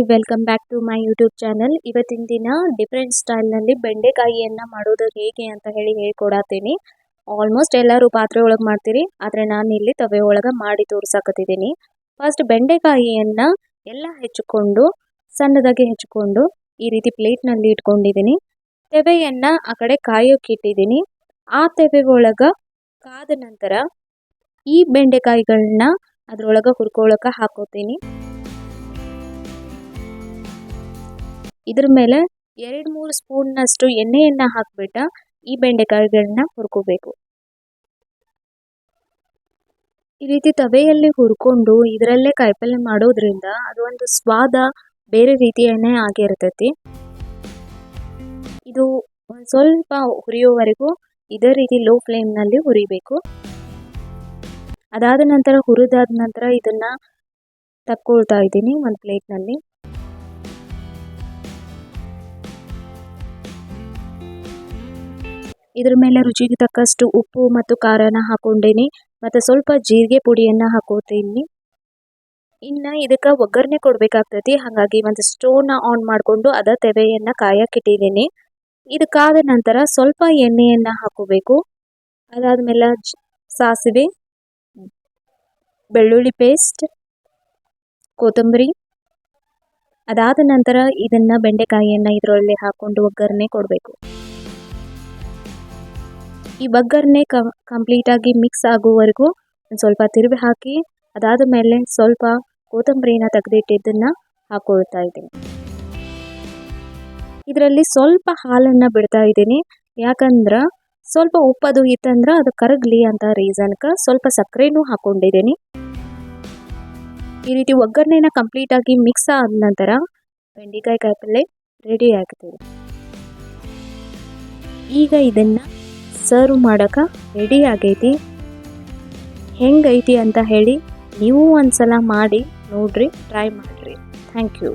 Hi welcome back to my YouTube channel ಇವತ್ತಿನ ದಿನ different ಸ್ಟೈಲ್ನಲ್ಲಿ ಬೆಂಡೆಕಾಯಿಯನ್ನು ಮಾಡೋದು ಹೇಗೆ ಅಂತ ಹೇಳಿ ಹೇಳ್ಕೊಡತ್ತೀನಿ ಆಲ್ಮೋಸ್ಟ್ ಎಲ್ಲರೂ ಪಾತ್ರೆ ಒಳಗೆ ಮಾಡ್ತೀರಿ, ಆದರೆ ನಾನು ಇಲ್ಲಿ ತವೆ ಒಳಗೆ ಮಾಡಿ ತೋರಿಸಾಕತ್ತಿದ್ದೀನಿ. ಫಸ್ಟ್ ಬೆಂಡೆಕಾಯಿಯನ್ನು ಎಲ್ಲ ಹೆಚ್ಚಿಕೊಂಡು ಸಣ್ಣದಾಗಿ ಹೆಚ್ಚಿಕೊಂಡು ಈ ರೀತಿ ಪ್ಲೇಟ್ನಲ್ಲಿ ಇಟ್ಕೊಂಡಿದ್ದೀನಿ. ತೆವೆಯನ್ನು ಆ ಕಡೆ ಕಾಯೋಕೆ ಇಟ್ಟಿದ್ದೀನಿ. ಆ ತೆವೆ ಒಳಗೆ ಕಾದ ನಂತರ ಈ ಬೆಂಡೆಕಾಯಿಗಳನ್ನ ಅದರೊಳಗೆ ಹುರ್ಕೊಳಕ್ಕೆ ಹಾಕೋತೀನಿ. ಇದ್ರ ಮೇಲೆ ಎರಡು ಮೂರು ಸ್ಪೂನ್ನಷ್ಟು ಎಣ್ಣೆಯನ್ನು ಹಾಕಿಬಿಟ್ಟು ಈ ಬೆಂಡೆಕಾಯಿಗಳನ್ನ ಹುರ್ಕೋಬೇಕು. ಈ ರೀತಿ ತವೆಯಲ್ಲಿ ಹುರ್ಕೊಂಡು ಇದರಲ್ಲೇ ಕಾಯಿಪಲ್ಯ ಮಾಡೋದ್ರಿಂದ ಅದು ಒಂದು ಸ್ವಾದ ಬೇರೆ ರೀತಿಯನ್ನೇ ಆಗಿರ್ತೈತಿ. ಇದು ಒಂದು ಸ್ವಲ್ಪ ಹುರಿಯೋವರೆಗೂ ಇದೇ ರೀತಿ ಲೋ ಫ್ಲೇಮ್ನಲ್ಲಿ ಹುರಿಬೇಕು. ಅದಾದ ನಂತರ ಹುರಿದಾದ ನಂತರ ಇದನ್ನ ತಕ್ಕೊಳ್ತಾ ಇದ್ದೀನಿ ಒಂದು ಪ್ಲೇಟ್ನಲ್ಲಿ ಇದ್ರ ಮೇಲೆ ರುಚಿಗೆ ತಕ್ಕಷ್ಟು ಉಪ್ಪು ಮತ್ತು ಖಾರನ ಹಾಕೊಂಡೇನಿ. ಮತ್ತು ಸ್ವಲ್ಪ ಜೀರಿಗೆ ಪುಡಿಯನ್ನು ಹಾಕೋತೀನಿ. ಇನ್ನು ಇದಕ್ಕೆ ಒಗ್ಗರಣೆ ಕೊಡಬೇಕಾಗ್ತೈತಿ. ಹಾಗಾಗಿ ಒಂದು ಸ್ಟೋವ್ನ ಆನ್ ಮಾಡಿಕೊಂಡು ಅದ ತೆವೆಯನ್ನು ಕಾಯಕ್ಕಿಟ್ಟಿದ್ದೀನಿ ಇದಕ್ಕಾದ ನಂತರ ಸ್ವಲ್ಪ ಎಣ್ಣೆಯನ್ನು ಹಾಕೋಬೇಕು. ಅದಾದಮೇಲೆ ಸಾಸಿವೆ, ಬೆಳ್ಳುಳ್ಳಿ ಪೇಸ್ಟ್, ಕೊತ್ತಂಬರಿ. ಅದಾದ ನಂತರ ಇದನ್ನು ಬೆಂಡೆಕಾಯಿಯನ್ನು ಇದರಲ್ಲಿ ಹಾಕ್ಕೊಂಡು ಒಗ್ಗರಣೆ ಕೊಡಬೇಕು. ಈ ಒಗ್ಗರಣೆ ಕಂಪ್ಲೀಟಾಗಿ ಮಿಕ್ಸ್ ಆಗುವವರೆಗೂ ಒಂದು ಸ್ವಲ್ಪ ತಿರುವಿ ಹಾಕಿ, ಅದಾದ ಮೇಲೆ ಸ್ವಲ್ಪ ಕೊತ್ತಂಬರಿನ ತೆಗೆದಿಟ್ಟಿದ್ದನ್ನು ಹಾಕೊಳ್ತಾ ಇದ್ದೀನಿ. ಇದರಲ್ಲಿ ಸ್ವಲ್ಪ ಹಾಲನ್ನು ಬಿಡ್ತಾ ಇದ್ದೀನಿ. ಯಾಕಂದ್ರೆ ಸ್ವಲ್ಪ ಉಪ್ಪದು ಇತ್ತಂದ್ರೆ ಅದು ಕರಗಲಿ ಅಂತ ರೀಸನ್ಗೆ ಸ್ವಲ್ಪ ಸಕ್ಕರೆನೂ ಹಾಕೊಂಡಿದ್ದೀನಿ. ಈ ರೀತಿ ಒಗ್ಗರಣೆನ ಕಂಪ್ಲೀಟಾಗಿ ಮಿಕ್ಸ್ ಆದ ನಂತರ ಬೆಂಡೆಕಾಯಿ ಕಾಯಿಪಲ್ಲೆ ರೆಡಿ ಆಗ್ತದೆ. ಈಗ ಇದನ್ನು ಸರ್ವ್ ಮಾಡೋಕೆ ರೆಡಿ ಆಗೈತಿ. ಹೆಂಗೈತಿ ಅಂತ ಹೇಳಿ ನೀವು ಒಂದು ಸಲ ಮಾಡಿ ನೋಡಿರಿ ಟ್ರೈ ಮಾಡಿರಿ. Thank you